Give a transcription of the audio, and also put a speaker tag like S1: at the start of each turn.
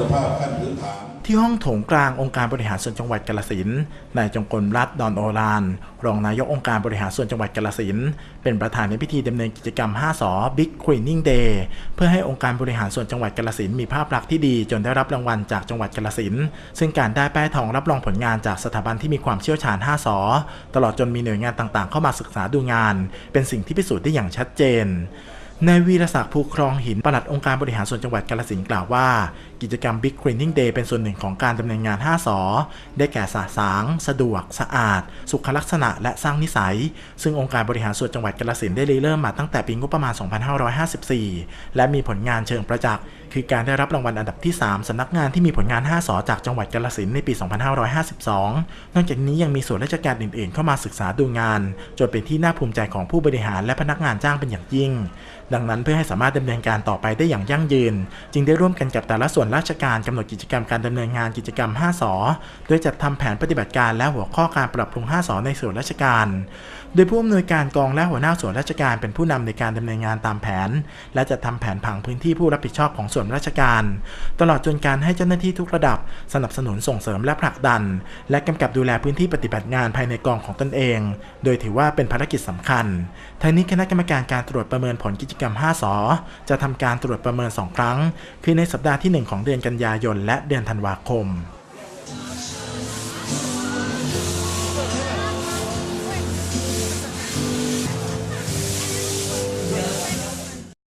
S1: คุณภาพขั้นพื้นฐาน
S2: ที่ห้องโถงกลางองค์การบริหารส่วนจังหวัดกาฬสินธุ์นายจงกลรัตน์ดอนโอรานรองนายกองค์การบริหารส่วนจังหวัดกาฬสินธุ์เป็นประธานในพิธีดำเนินกิจกรรม 5สอ Big Cleaning Day เพื่อให้องค์การบริหารส่วนจังหวัดกาฬสินธุ์มีภาพลักษณ์ที่ดีจนได้รับรางวัลจากจังหวัดกาฬสินธุ์ซึ่งการได้แป้ายทองรับรองผลงานจากสถาบันที่มีความเชี่ยวชาญ 5สอตลอดจนมีหน่วยงานต่างๆ เข้ามาศึกษาดูงาน เป็นสิ่งที่พิสูจน์ได้อย่างชัดเจน นายวีรศักดิ์ภูครองหินปลัดองค์การบริหารส่วนจังหวัดกาฬสินกล่าวว่า กิจกรรม Big Cleaning Day เป็นส่วนหนึ่งของการดำเนินงาน 5 สอ ได้แก่สะสาง สะดวก สะอาด สุขลักษณะ และสร้างนิสัย ซึ่งองค์การบริหารส่วนจังหวัดกาฬสินได้เริ่มมาตั้งแต่ปีงบประมาณ 2554 และมีผลงานเชิงประจักษ์ คือการได้รับรางวัลอันดับที่ 3สำนักงานที่มีผลงาน 5 สอจากจังหวัดกาฬสินในปี 2552 นอกจากนี้ยังมีส่วนราชการอื่น ๆ เข้ามาศึกษาดูงาน จนเป็นที่น่าภูมิใจของผู้บริหารและพนักงานจ้างเป็นอย่างยิ่งดังนั้นเพื่อให้สามารถดำเนินการต่อไปได้อย่างยั่งยืน จึงได้ร่วมกันกับแต่ละส่วนราชการกำหนดกิจกรรมการดำเนินงานกิจกรรม 5สอโดยจัดทำแผนปฏิบัติการและหัวข้อการปรับปรุง 5สอในส่วนราชการ โดยผู้อำนวยการกองและหัวหน้าส่วนราชการเป็นผู้นำในการดำเนินงานตามแผน และจะทำแผนผังพื้นที่ผู้รับผิดชอบของส่วนราชการ ตลอดจนการให้เจ้าหน้าที่ทุกระดับ สนับสนุนส่งเสริมและผลักดัน และกำกับดูแลพื้นที่ปฏิบัติงานภายในกองของตนเอง โดยถือว่าเป็นภารกิจสำคัญทั้งนี้คณะกรรมการการตรวจประเมินผลกิจกรรม 5 สอ จะทำการตรวจประเมิน 2 ครั้ง คือในสัปดาห์ที่ 1 ของเดือนกันยายนและเดือนธันวาคม